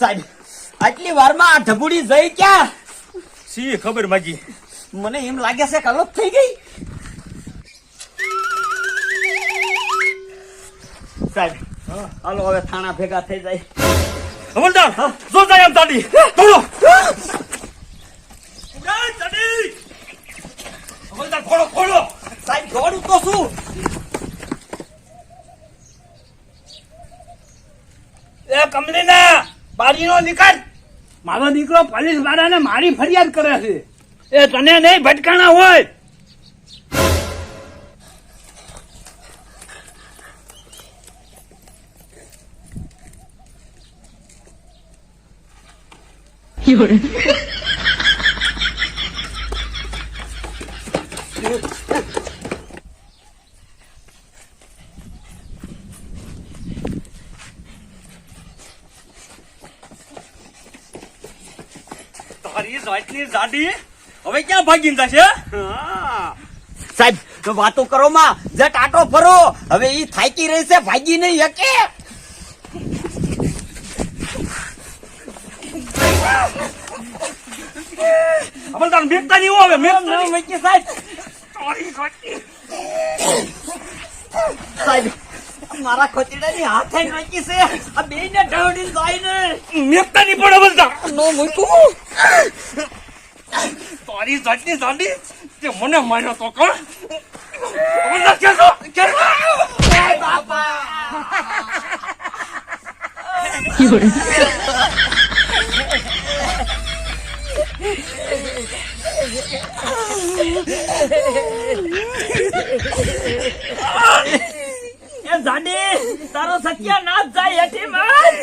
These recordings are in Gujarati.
સાહેબ આટલી વારમાં આ ઢબુડી જઈ ક્યાં? સી ખબર માજી મને એમ લાગે છે કલોપ થઈ ગઈ. સાહેબ હાલો હવે થાણા ભેગા થઈ જાય. અમલદાર જો જાય એમ દાદી દાડી. હવલદાર ખોલો ખોલો સાહેબ દોડું તો શું એ કમલીના બારીનો નિકાલ. મારો દીકરો પોલીસ વાળાને મારી ફરિયાદ કરે છે. એ તને નહીં, ભટકાણા હોય. તારી જાતની જાડી હવે ક્યાં ભાગીને જશે? સાહેબ તો વાતો કરો માં જટ આટો ફરો હવે ઈ થાકી રહી છે ભાગી નહીં શકે હવલદાર મેકતા નહીં હવે મેકતા નહીં. મેકી સાહેબ. તારી જાતની. સાહેબ મારા ખોચડાની હાથે નાખી છે. આ બે ને ઢવડી જાય ને મેકતા નહીં હવલદાર નો મૂકું? તારી જાતની દાંડી તે મને માર્યો તો કણ? હવલદાર કેસો કેસો એ જાડી તારો સત્યાનાશ જાય હેઠી માર.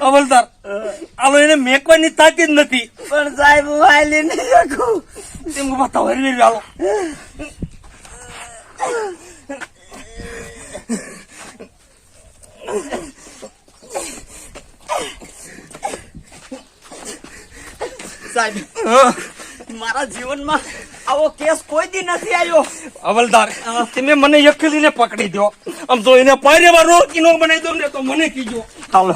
હવલદાર આલો એને મેકવાની થતી જ નથી પણ સાહેબ હું હાલી નહીં શકું તેમ બતાવો હરી હરી આલો સાહેબ મારા જીવનમાં આવો કેસ કોઈ દી નથી આવ્યો અવલદાર તમે મને એકલીને પકડી દો. આમ તો એને પાયરે વાર રોકી નો બનાવી દો ને તો મને કીજો. ચાલો.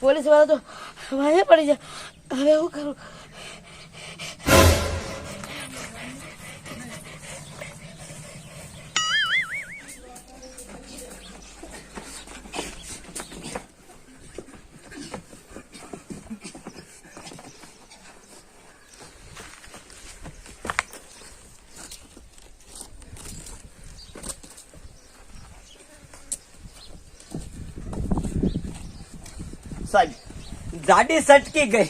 પોલીસવાળા તો વાયા પડી જાય હવે હું કરું સાહેબ જાડી સટકી ગઈ.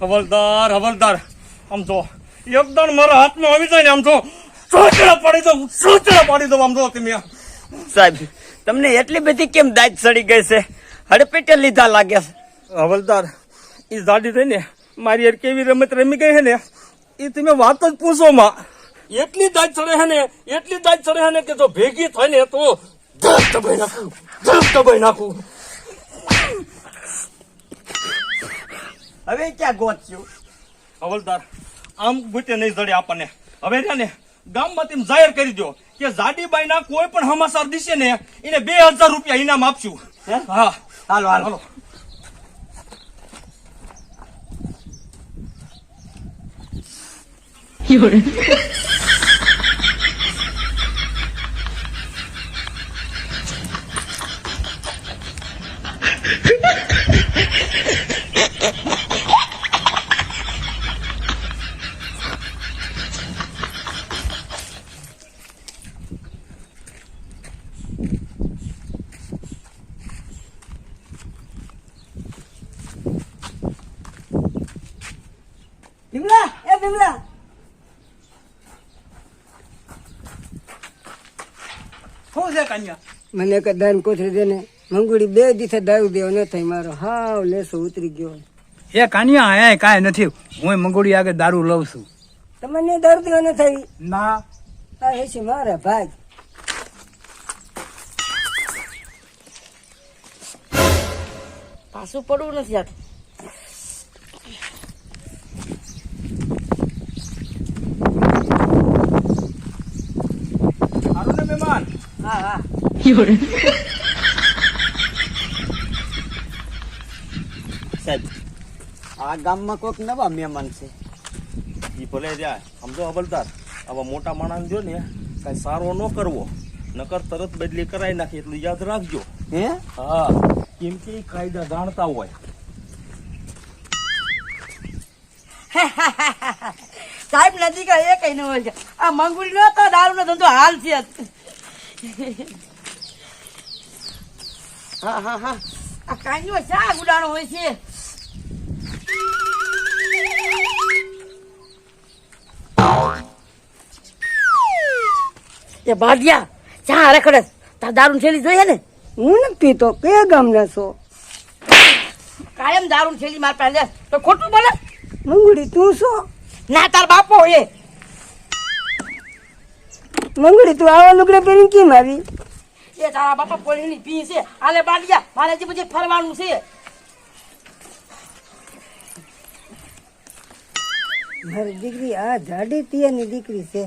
હવલદાર હવલદાર. આમ તો એકદમ મારા હાથમાં આવી જાય ને આમ તો સોચડા પાડી દઉં સોચડા પાડી દઉં આમ તો તમે. સાહેબ તમને એટલી બધી કેમ દાજ સડી ગઈ છે? હડપેટે લીધા લાગે છે. હવલદાર એ જાડી થઈ ને મારી યાર કેવી રમત રમી ગઈ છે ને એ તમે વાત જ પૂછો માં. એટલી દાજ ચડે છે ને એટલી દાજ ચડે છે ને કે જો ભેગી થાય ને તો ધબ દબાઈ નાખું ધબ દબાઈ નાખું. હવે ક્યાં ગોત્યું હવલદાર આમ ગુટે નહીં જડે આપણને. હવે છે ને ગામમાં તેમ જાહેર કરી દો કે જાડીબાઈ ના કોઈ પણ હમાસાર દિશે ને એને બે હજાર રૂપિયા ઇનામ આપશું. હા. હાલો હાલો. હાલો. કાન્યા? મને કદાન દાન કોથળી દે ને મંગુડી બે દિવસે દારૂ દેવો ન થાય મારો. હાવ લેસો ઉતરી ગયો એ કાન્યા હે કાંઈ નથી. હું મંગોડી આગળ દારૂ લઉં છું. તમને દારૂ દેવો ન થાય? ના. આ હે છે મારા ભાઈ પાછું પડવું નથી આ સારું ને મહેમાન હા હા સાહેબ આ ગામમાં કોઈક નવા મહેમાન છે. એ ભલે જાય સમજો અબલદાર આવા મોટા માણસ જો ને કઈ સારો ન કરવો. નકર તરત બદલી કરાવી નાખી એટલું યાદ રાખજો. હે? હા કેમ કે કાયદા જાણતા હોય. સાહેબ નથી કે એ કઈ ન હોય. છે આ મંગુડી નો તો દારૂ નો ધંધો હાલ છે. હા હા હા. આ કાંઈનો શા ગુડાણો હોય છે. એ ભાગ્યા ચા રખડે તાર દારૂ થેલી જોઈએ ને? હું નથી પીતો કયા ગામના છો? કાયમ દારૂ થેલી માર પાસે તો ખોટું બોલે? મંગળી તું છો? ના તાર બાપો એ. મંગળી તું આવા લુગડા પહેરીને કેમ આવી? એ તારા બાપા પોલીની પી છે. આલે બાલિયા મારે હજી પછી ફરવાનું છે. મારી દીકરી આ જાડી તિયાની દીકરી છે.